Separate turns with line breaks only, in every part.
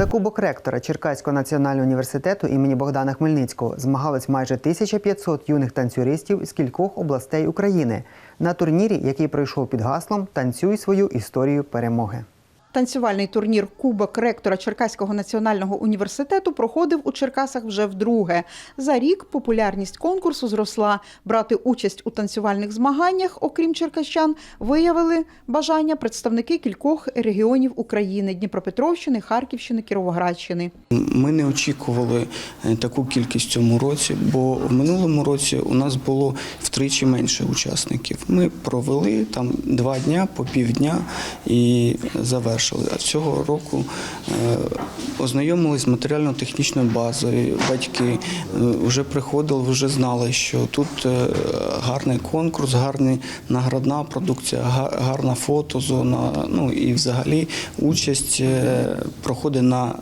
За кубок ректора Черкаського національного університету імені Богдана Хмельницького змагались майже 1500 юних танцюристів з кількох областей України на турнірі, який пройшов під гаслом Танцюй свою історію перемоги.
Танцювальний турнір Кубок ректора Черкаського національного університету проходив у Черкасах вже вдруге. За рік популярність конкурсу зросла. Брати участь у танцювальних змаганнях, окрім черкащан, виявили бажання представники кількох регіонів України: Дніпропетровщини, Харківщини, Кіровоградщини.
Ми не очікували е, таку кількість цьому році, бо в минулому році у нас було втричі менше учасників. Ми провели там два дня по півдня і завершили. А цього року е, ознайомились з матеріально-технічною базою. Батьки е, вже приходили, вже знали, що тут е, гарний конкурс, гарна наградна продукція, га- гарна фотозона. Ну і взагалі участь проходить на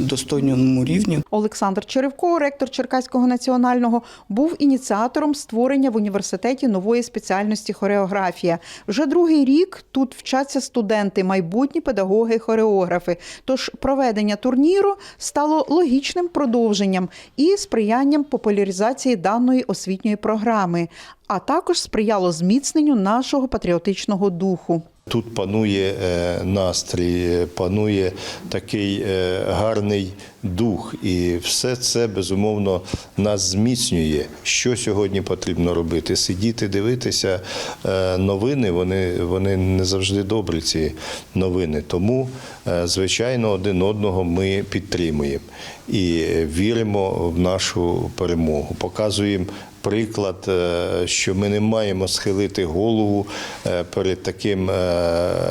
достойному рівні.
Олександр Черевко, ректор Черкаського національного, був ініціатором створення в університеті нової спеціальності хореографія. Вже другий рік тут вчаться студенти, майбутні педагоги, хореографи. Тож проведення турніру стало логічним продовженням і сприянням популяризації даної освітньої програми, а також сприяло зміцненню нашого патріотичного духу.
Тут панує е, настрій, панує такий е, гарний дух, і все це безумовно нас зміцнює. Що сьогодні потрібно робити? Сидіти, дивитися е, новини. Вони, вони не завжди добрі, ці новини. Тому, е, звичайно, один одного ми підтримуємо і віримо в нашу перемогу. Показуємо приклад, е, що ми не маємо схилити голову перед таким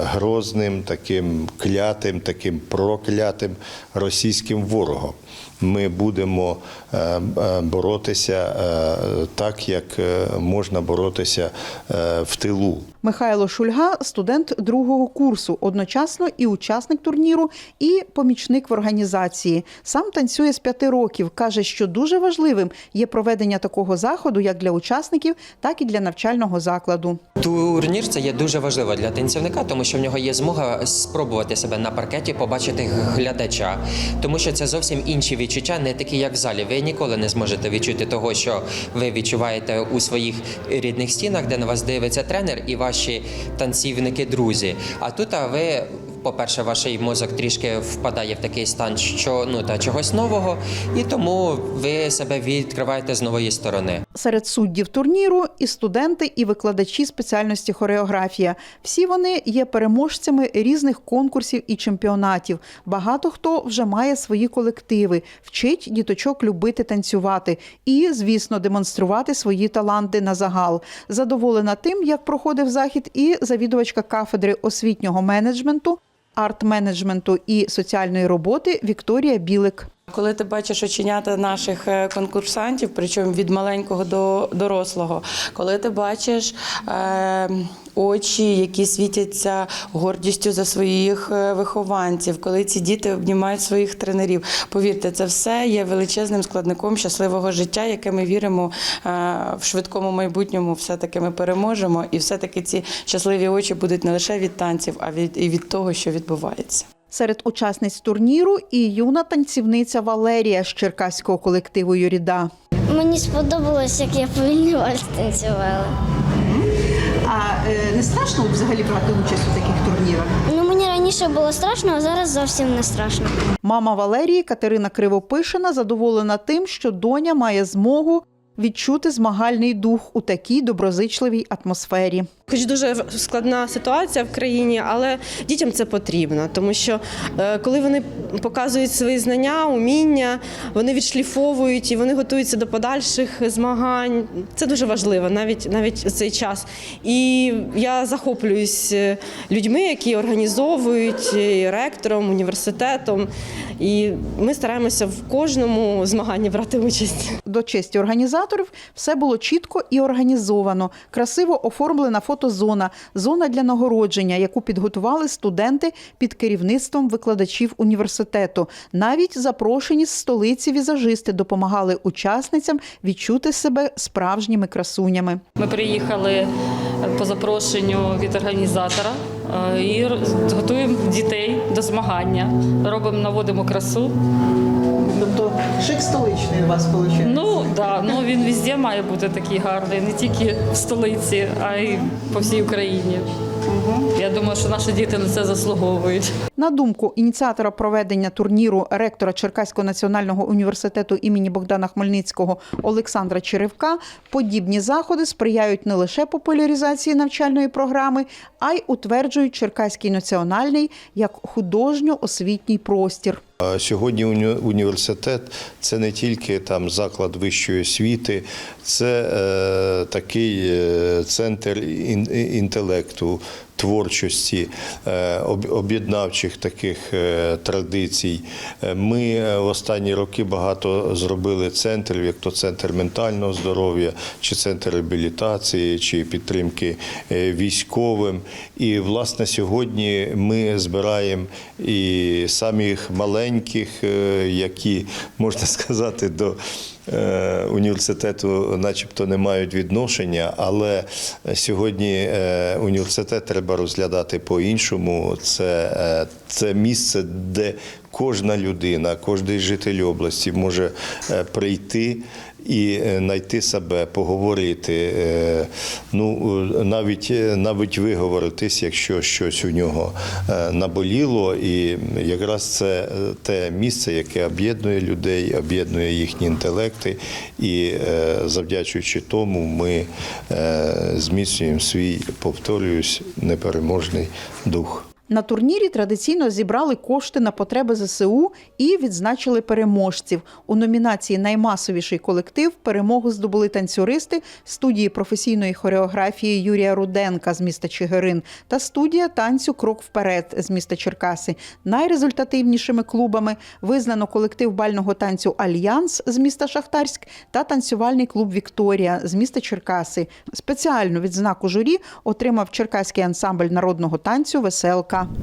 грозним, таким клятим, таким проклятим російським ворогом. Ми будемо е, е, боротися е, так, як можна боротися в тилу.
Михайло Шульга студент другого курсу, одночасно і учасник турніру, і помічник в організації. Сам танцює з п'яти років. каже, що дуже важливим є проведення такого заходу як для учасників, так і для навчального закладу.
Турнір це є дуже важливо для танцівника, тому що в нього є змога спробувати себе на паркеті, побачити глядача, тому що це зовсім інші відчуття, не такі, як в залі. Ви ніколи не зможете відчути того, що ви відчуваєте у своїх рідних стінах, де на вас дивиться тренер і ваші танцівники, друзі. А тут а ви. По-перше, ваш мозок трішки впадає в такий стан, що ну та чогось нового, і тому ви себе відкриваєте з нової сторони.
Серед суддів турніру і студенти, і викладачі спеціальності хореографія. Всі вони є переможцями різних конкурсів і чемпіонатів. Багато хто вже має свої колективи, вчить діточок любити танцювати і, звісно, демонструвати свої таланти на загал. Задоволена тим, як проходив захід, і завідувачка кафедри освітнього менеджменту, арт-менеджменту і соціальної роботи Вікторія Білик.
Коли ти бачиш оченята наших е, конкурсантів, причому від маленького до дорослого, коли ти бачиш е, очі, які світяться гордістю за своїх е, вихованців, коли ці діти обнімають своїх тренерів, повірте, це все є величезним складником щасливого життя, яке ми віримо е, в швидкому майбутньому. Все таки ми переможемо, і все таки ці щасливі очі будуть не лише від танців, а від і від того, що відбувається.
Серед учасниць турніру і юна танцівниця Валерія з черкаського колективу Юріда.
Мені сподобалось, як я повільний вальс танцювала.
А не страшно взагалі брати участь у таких турнірах?
Ну мені раніше було страшно, а зараз зовсім не страшно.
Мама Валерії Катерина Кривопишина задоволена тим, що доня має змогу відчути змагальний дух у такій доброзичливій атмосфері.
Хоч дуже складна ситуація в країні, але дітям це потрібно, тому що е, коли вони показують свої знання, уміння, вони відшліфовують і вони готуються до подальших змагань. Це дуже важливо, навіть навіть цей час. І я захоплююсь е, людьми, які організовують і ректором, університетом. І ми стараємося в кожному змаганні брати участь.
До честі організаторів все було чітко і організовано. Красиво оформлена фотозона, зона для нагородження, яку підготували студенти під керівництвом викладачів університету. Навіть запрошені з столиці візажисти допомагали учасницям відчути себе справжніми красунями.
Ми приїхали по запрошенню від організатора і готуємо дітей до змагання. Робимо, наводимо красу.
Тобто шик столичний у вас виходить?
Ну да, ну він везде має бути такий гарний, не тільки в столиці, а й по всій Україні. Я думаю, що наші діти на це заслуговують.
На думку ініціатора проведення турніру ректора Черкаського національного університету імені Богдана Хмельницького Олександра Черевка, подібні заходи сприяють не лише популяризації навчальної програми, а й утверджують Черкаський національний як художньо-освітній простір.
Сьогодні уні- університет це не тільки там заклад вищої освіти, це е, такий е, центр ін- інтелекту, творчості, е, об'єднавчих таких е, традицій. Е, Ми в останні роки багато зробили центрів, як то центр ментального здоров'я, чи центр реабілітації, чи підтримки військовим. І власне сьогодні ми збираємо і самих маленьких, які можна сказати, до університету, начебто, не мають відношення, але сьогодні е, університет треба розглядати по-іншому. Це, е, це місце, де кожна людина, кожен житель області може е, прийти. І е, знайти себе, поговорити, е, ну навіть навіть виговоритись, якщо щось у нього наболіло, і якраз це те місце, яке об'єднує людей, об'єднує їхні інтелекти, і завдячуючи тому, ми зміцнюємо свій, повторююсь, непереможний дух.
На турнірі традиційно зібрали кошти на потреби ЗСУ і відзначили переможців. У номінації Наймасовіший колектив перемогу здобули танцюристи студії професійної хореографії Юрія Руденка з міста Чигирин та студія танцю Крок вперед з міста Черкаси. Найрезультативнішими клубами визнано колектив бального танцю Альянс з міста Шахтарськ та танцювальний клуб Вікторія з міста Черкаси. Спеціальну відзнаку журі отримав черкаський ансамбль народного танцю Веселка. 감사합니다.